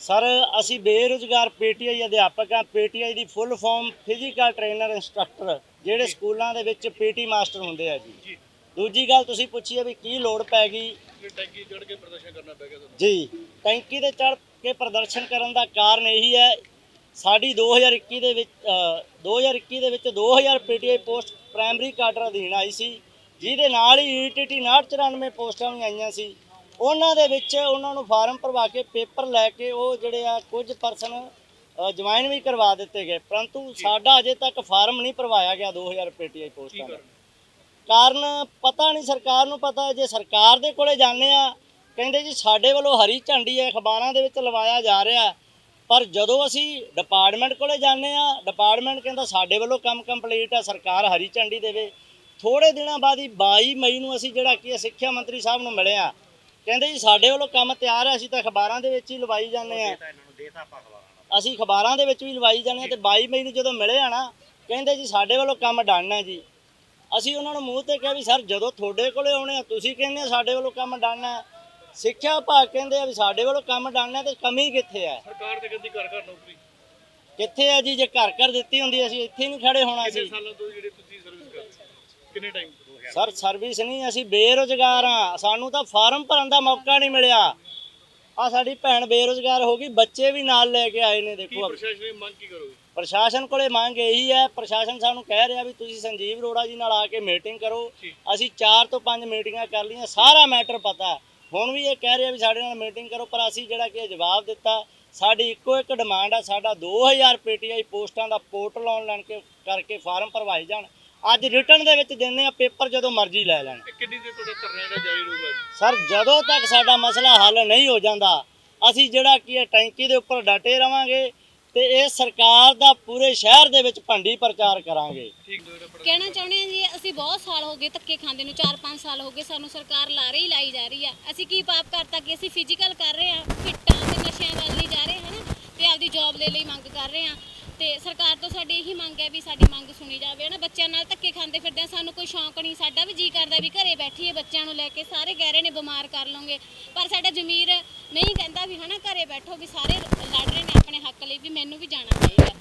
Sir ਅਸੀਂ ਬੇਰੁਜ਼ਗਾਰ PTI ਅਧਿਆਪਕ ਹਾਂ। ਪੀਟੀਆਈ ਦੀ full form physical trainer instructor ਜਿਹੜੇ ਸਕੂਲਾਂ ਦੇ ਵਿੱਚ ਪੀਟੀ ਮਾਸਟਰ ਹੁੰਦੇ ਆ ਜੀ। ਦੂਜੀ ਗੱਲ ਤੁਸੀਂ ਪੁੱਛੀ ਹੈ ਵੀ ਕੀ ਲੋੜ ਪੈ ਗਈ? ਟੈਂਕੀ ਚੜ ਕੇ ਪ੍ਰਦਰਸ਼ਨ ਕਰਨਾ ਪੈ ਗਿਆ ਤੁਹਾਨੂੰ। ਜੀ ਟੈਂਕੀ ਤੇ ਚੜ ਕੇ ਪ੍ਰਦਰਸ਼ਨ ਕਰਨ ਦਾ ਕਾਰਨ ਇਹੀ ਹੈ ਸਾਡੀ 2021 ਦੇ ਵਿੱਚ ਅ, 2021 ਦੇ ਵਿੱਚ 2000 ਪੀਟੀਆਈ ਪੋਸਟ ਪ੍ਰਾਇਮਰੀ ਕਾਡਰ ਅਧੀਨ ਆਈ ਸੀ। ਜਿਹਦੇ ਨਾਲ ਹੀ ਈਟੀਟੀ 994 ਪੋਸਟਾਂ ਵੀ ਆਈਆਂ ਸੀ। ਉਹਨਾਂ ਦੇ ਵਿੱਚ ਉਹਨਾਂ ਨੂੰ ਫਾਰਮ ਭਰਵਾ ਕੇ ਪੇਪਰ ਲੈ ਕੇ ਉਹ ਜਿਹੜੇ ਆ ਕੁਝ ਪਰਸਨ ਜੁਆਇਨ ਵੀ ਕਰਵਾ ਦਿੱਤੇ ਗਏ। ਪਰੰਤੂ ਸਾਡਾ ਅਜੇ ਤੱਕ ਫਾਰਮ ਨਹੀਂ ਭਰਵਾਇਆ ਗਿਆ 2000 ਪੀਟੀਆਈ ਪੋਸਟਾਂ ਦਾ ਕਰਨ? ਪਤਾ ਨਹੀਂ ਸਰਕਾਰ ਨੂੰ ਪਤਾ ਜੇ ਸਰਕਾਰ ਦੇ ਕੋਲੇ ਜਾਂਦੇ ਆ ਕਹਿੰਦੇ ਜੀ ਸਾਡੇ ਵੱਲੋਂ ਹਰੀ ਝੰਡੀ ਹੈ ਅਖਬਾਰਾਂ ਦੇ ਵਿੱਚ ਲਵਾਇਆ ਜਾ ਰਿਹਾ ਪਰ ਜਦੋਂ ਅਸੀਂ ਡਿਪਾਰਟਮੈਂਟ ਕੋਲੇ ਜਾਂਦੇ ਆ ਡਿਪਾਰਟਮੈਂਟ ਕਹਿੰਦਾ ਸਾਡੇ ਵੱਲੋਂ ਕੰਮ ਕੰਪਲੀਟ ਆ ਸਰਕਾਰ ਹਰੀ ਝੰਡੀ ਦੇਵੇ। ਥੋੜੇ ਦਿਨਾਂ ਬਾਅਦ ਹੀ 22 ਮਈ ਨੂੰ ਅਸੀਂ ਜਿਹੜਾ ਕੀ ਸਿੱਖਿਆ ਮੰਤਰੀ ਸਾਹਿਬ ਨੂੰ ਮਿਲੇ ਆ। ਕਹਿੰਦੇ ਜੀ ਸਾਡੇ ਵੱਲੋਂ ਕੰਮ ਤਿਆਰ ਹੈ ਅਸੀਂ ਤਾਂ ਅਖਬਾਰਾਂ ਦੇ ਵਿੱਚ ਹੀ ਲਵਾਈ ਜਾਂਦੇ ਆ ਅਸੀਂ ਅਖਬਾਰਾਂ ਦੇ ਵਿੱਚ ਵੀ ਲਵਾਈ ਜਾਂਦੇ ਆ ਤੇ 22 ਮਈ ਨੂੰ ਜਦੋਂ ਮਿਲੇ ਆ ਨਾ ਕਹਿੰਦੇ ਜੀ ਸਾਡੇ ਵੱਲੋਂ ਕੰਮ ਡਨ ਹੈ ਜੀ। ਅਸੀਂ ਉਹਨਾਂ ਨੂੰ ਮੂੰਹ ਤੇ ਕਿਹਾ ਵੀ ਸਰ ਜਦੋਂ ਤੁਹਾਡੇ ਕੋਲੇ ਆਉਣੇ ਆ ਤੁਸੀਂ ਕਹਿੰਦੇ ਆ ਸਾਡੇ ਵੱਲੋਂ ਕੰਮ ਡਨ ਹੈ। ਸਿੱਖਿਆ ਵਿਭਾਗ ਕਹਿੰਦੇ ਆ ਵੀ ਸਾਡੇ ਵੱਲੋਂ ਕੰਮ ਡਨ ਹੈ ਤੇ ਕਮੀ ਕਿੱਥੇ ਹੈ? ਸਰਕਾਰ ਤੇ ਕਹਿੰਦੀ ਘਰ ਘਰ ਨੌਕਰੀ। ਕਿੱਥੇ ਹੈ ਜੀ? ਜੇ ਘਰ ਘਰ ਦਿੱਤੀ ਹੁੰਦੀ ਅਸੀਂ ਇੱਥੇ ਨਹੀਂ ਖੜੇ ਹੋਣਾ ਕਿੰਨੇ ਸੀ ਸਾਲਾਂ ਤੋਂ ਜਿਹੜੇ ਤੁਸੀਂ ਸਰਵਿਸ ਕਰਦੇ? ਕਿੰਨੇ ਟਾਈਮ ਸਰ ਸਰਵਿਸ ਨਹੀਂ ਅਸੀਂ ਬੇਰੁਜ਼ਗਾਰ ਆ ਸਾਨੂੰ ਤਾਂ ਫਾਰਮ ਭਰਨ ਦਾ ਮੌਕਾ ਨਹੀਂ ਮਿਲਿਆ। ਆ ਸਾਡੀ ਭੈਣ ਬੇਰੁਜ਼ਗਾਰ ਹੋ ਗਈ ਬੱਚੇ ਵੀ ਨਾਲ ਲੈ ਕੇ ਆਏ ਨੇ ਦੇਖੋ ਪ੍ਰਸ਼ਾਸਨ ਦੀ ਮੰਗ ਕੀ ਕਰੋਗੇ? ਪ੍ਰਸ਼ਾਸਨ ਕੋਲੇ ਮੰਗ ਇਹੀ ਹੈ ਪ੍ਰਸ਼ਾਸਨ ਸਾਨੂੰ ਕਹਿ ਰਿਹਾ ਵੀ ਤੁਸੀਂ ਸੰਜੀਵ ਅਰੋੜਾ ਜੀ ਨਾਲ ਆ ਕੇ ਮੀਟਿੰਗ ਕਰੋ। ਜੀ। ਅਸੀਂ 4 ਤੋਂ 5 ਮੀਟਿੰਗਾਂ ਕਰ ਲਈਆਂ ਸਾਰਾ ਮੈਟਰ ਪਤਾ ਹੈ। ਹੁਣ ਵੀ ਇਹ ਕਹਿ ਰਿਹਾ ਵੀ ਸਾਡੇ ਨਾਲ ਮੀਟਿੰਗ ਕਰੋ ਪਰ ਅਸੀਂ ਜਿਹੜਾ ਕਿ ਇਹ ਜਵਾਬ ਦਿੱਤਾ ਸਾਡੀ ਇੱਕੋ ਇੱਕ ਡਿਮਾਂਡ ਆ ਸਾਡਾ 2000 ਪੀਟੀਆਈ ਪੋਸਟਾਂ ਦਾ ਪੋਰਟਲ ਆਨਲਾਈਨ ਕਰਕੇ ਫਾਰਮ ਭਰਵਾਏ ਜਾਣ। ਅੱਜ ਰਿਟਰਨ ਦੇ ਵਿੱਚ ਦਿੰਦੇ ਆ ਪੇਪਰ ਜਦੋਂ ਮਰਜ਼ੀ ਲੈ ਲੈਣ। ਕਿੰਨੀ ਦੇਰ ਤੁਹਾਡਾ ਧਰਨਾ ਜਿਹੜਾ ਜਾਰੀ ਰਹੂਗਾ ਜੀ? ਸਰ ਜਦੋਂ ਤੱਕ ਸਾਡਾ ਮਸਲਾ ਹੱਲ ਨਹੀਂ ਹੋ ਜਾਂਦਾ ਅਸੀਂ ਜਿਹੜਾ ਕੀ ਹੈ ਟੈਂਕੀ ਦੇ ਉੱਪਰ ਡਟੇ ਰਵਾਂਗੇ ਤੇ ਇਹ ਸਰਕਾਰ ਦਾ ਪੂਰੇ ਸ਼ਹਿਰ ਦੇ ਵਿੱਚ ਭੰਡੀ ਪ੍ਰਚਾਰ ਕਰਾਂਗੇ। ਦੋ ਕਹਿਣਾ ਚਾਹੁੰਦੇ ਹਾਂ ਜੀ ਅਸੀਂ ਬਹੁਤ ਸਾਲ ਹੋ ਗਏ ਧੱਕੇ ਖਾਂਦੇ ਨੂੰ 4-5 ਸਾਲ ਹੋ ਗਏ ਸਾਨੂੰ ਸਰਕਾਰ ਲਾਰੇ ਹੀ ਲਾਈ ਜਾ ਰਹੀ ਆ। ਅਸੀਂ ਕੀ ਪਾਪ ਕਰਤਾ ਕਿ ਅਸੀਂ ਫਿਜ਼ੀਕਲ ਕਰ ਰਹੇ ਆ ਫਿੱਟਾਂ ਤੇ ਨਸ਼ਿਆਂ ਵੱਲ ਨਹੀਂ ਜਾ ਰਹੇ ਹਨਾ? ਤੇ ਆਪਦੀ ਜੌਬ ਦੇ ਲਈ ਮੰਗ ਕਰ ਰਹੇ ਆ ਤੇ ਸਰਕਾਰ ਤੋਂ ਸਾਡੀ ਇਹੀ ਮੰਗ ਹੈ ਵੀ ਸਾਡੀ ਮੰਗ ਸੁਣੀ ਜਾਵੇ ਨਾ ਬੱਚਿਆਂ ਨਾਲ ਧੱਕੇ ਖਾਂਦੇ ਫਿਰਦੇ ਆ, ਸਾਨੂੰ ਕੋਈ ਸ਼ੌਂਕ ਨਹੀਂ, ਸਾਡਾ ਵੀ ਜੀ ਕਰਦਾ ਵੀ ਘਰੇ ਬੈਠੀਏ, ਬੱਚਿਆਂ ਨੂੰ ਲੈ ਕੇ ਸਾਰੇ ਕਹਿ ਰਹੇ ਨੇ ਬਿਮਾਰ ਕਰ ਲਓਗੇ। ਪਰ ਸਾਡਾ ਜ਼ਮੀਰ ਨਹੀਂ ਕਹਿੰਦਾ ਵੀ, ਹਨਾ, ਘਰੇ ਬੈਠੋ ਵੀ ਸਾਰੇ ਲੜ ਰਹੇ ਨੇ ਆਪਣੇ ਹੱਕ ਲਈ ਵੀ ਮੈਨੂੰ ਵੀ ਜਾਣਾ ਚਾਹੀਦਾ।